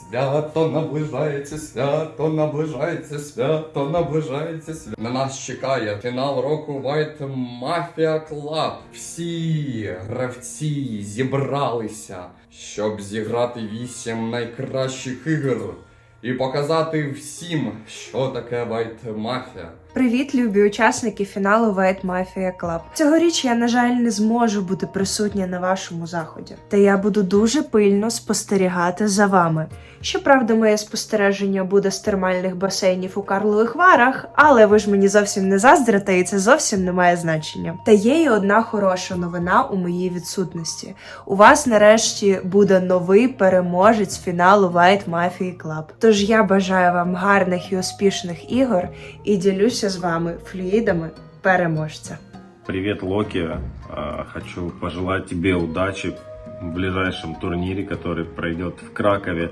Свято наближається, свято наближається, свято наближається, свято. На нас чекає фінал року White Mafia Club. Всі гравці зібралися, щоб зіграти вісім найкращих ігор і показати всім, що таке White Mafia. Привіт, любі учасники фіналу White Mafia Club. Цьогоріч я, на жаль, не зможу бути присутня на вашому заході, та я буду дуже пильно спостерігати за вами. Щоправда, моє спостереження буде з термальних басейнів у Карлових Варах, але ви ж мені зовсім не заздрите, і це зовсім не має значення. Та є і одна хороша новина у моїй відсутності. У вас нарешті буде новий переможець фіналу White Mafia Club. Тож я бажаю вам гарних і успішних ігор і ділюся з вами флюїдами переможця. Привет, Локи. А, Хочу пожелать тебе удачи в ближайшем турнире, который пройдет в Кракове.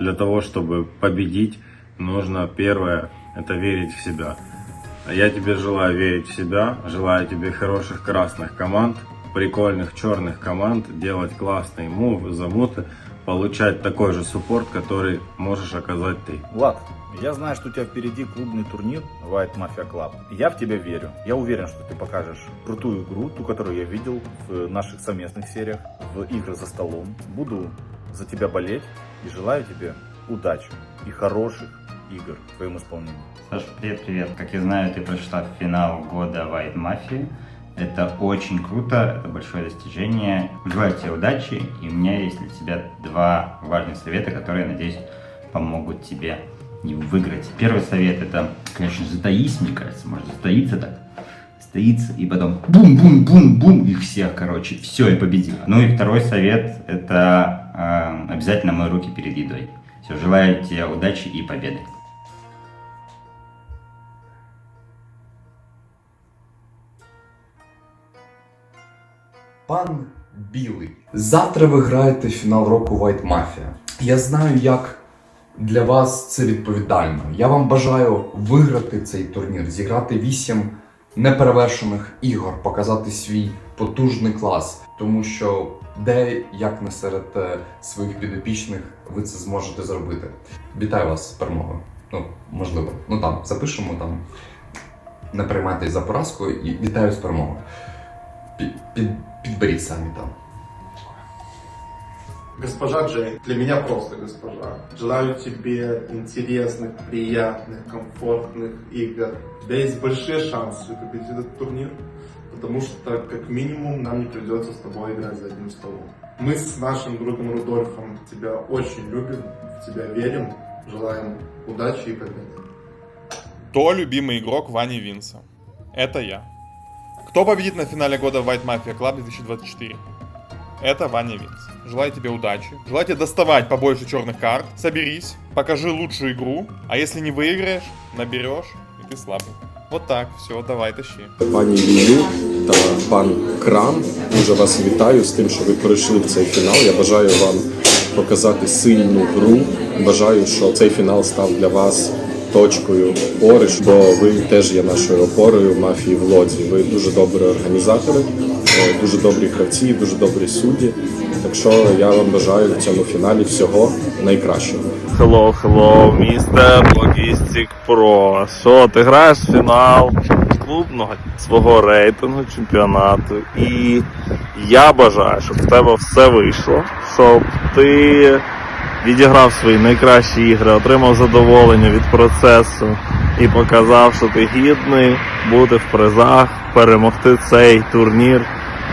Для того, чтобы победить, нужно первое – это верить в себя. А Я тебе желаю верить в себя, желаю тебе хороших красных команд, прикольных черных команд, делать классные мувы, замуты, получать такой же суппорт, который можешь оказать ты. Влад, я знаю, что у тебя впереди клубный турнир White Mafia Club. Я в тебя верю. Я уверен, что ты покажешь крутую игру, ту, которую я видел в наших совместных сериях, в играх за столом. Буду за тебя болеть и желаю тебе удачи и хороших игр в твоем исполнении. Саш, привет, привет. Как я знаю, ты прошла в финал года White Mafia. Это очень круто, это большое достижение. Желаю тебе удачи, и у меня есть для тебя два важных совета, которые, надеюсь, помогут тебе и выиграть. Первый совет это, конечно, затаись, мне кажется, может затаиться так. Стоится и потом бум-бум-бум-бум их всех, короче, все, и победил. Ну и второй совет это э, обязательно мой руки перед едой. Все, желаю тебе удачи и победы. Пан Білий. Завтра ви граєте фінал року White Mafia. Я знаю, як для вас це відповідально. Я вам бажаю виграти цей турнір, зіграти вісім неперевершених ігор, показати свій потужний клас. Тому що де, як не серед е, своїх підопічних, ви це зможете зробити. Вітаю вас з перемогою. Ну, можливо. Ну там запишемо там. Не приймайтесь за поразку і вітаю з перемогою. Під, під, підберіть самі там. Госпожа Джей, для меня просто госпожа. Желаю тебе интересных, приятных, комфортных игр. У тебя есть большие шансы победить этот турнир, потому что, как минимум, нам не придется с тобой играть за одним столом. Мы с нашим другом Рудольфом тебя очень любим, в тебя верим, желаем удачи и победы. Кто любимый игрок Вани Винса? Это я. Кто победит на финале года White Mafia Club 2024? Это Ваня Винс. Желаю тебе удачи. Желаю тебе доставать побольше черных карт. Соберись, покажи лучшую игру. А если не выиграешь, наберешь, и ты слабый. Вот так, все, давай, тащи. Пані Лілю та пан Крам, дуже вас вітаю з тим, що ви пройшли в цей фінал. Я бажаю вам показати сильну гру. Бажаю, що цей фінал став для вас точкою опори, бо ви теж є нашою опорою мафії в Лодзі. Ви дуже добрі організатори, е, дуже добрі гравці, дуже добрі судді. Так що я вам бажаю в цьому фіналі всього найкращого. Hello, hello, містер Logistic Pro. Що, ти граєш в фінал клубного свого рейтингу чемпіонату. І я бажаю, щоб в тебе все вийшло, щоб ти відіграв свої найкращі ігри, отримав задоволення від процесу і показав, що ти гідний бути в призах, перемогти цей турнір.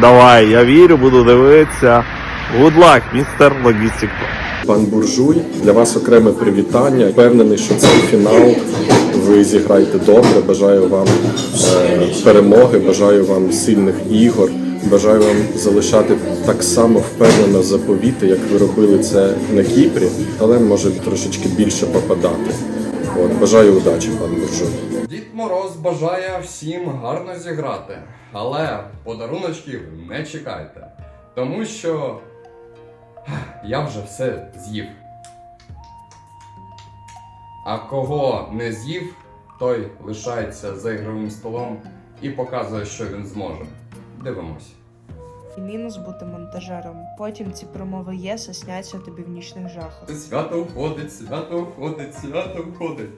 Давай, я вірю, буду дивитися. Good luck, містер Pro. Пан Буржуй, для вас окреме привітання. Впевнений, що цей фінал ви зіграєте добре. Бажаю вам е, перемоги, бажаю вам сильних ігор. Бажаю вам залишати так само впевнено заповіти, як ви робили це на Кіпрі, але може трошечки більше попадати. От, бажаю удачі, пан Буржуй. Дід Мороз бажає всім гарно зіграти, але подаруночків не чекайте. Тому що я вже все з'їв. А кого не з'їв, той лишається за ігровим столом і показує, що він зможе. Дивимось. І мінус бути монтажером. Потім ці промови є, сосняться тобі в нічних жахах. Свято уходить, свято уходить, свято уходить.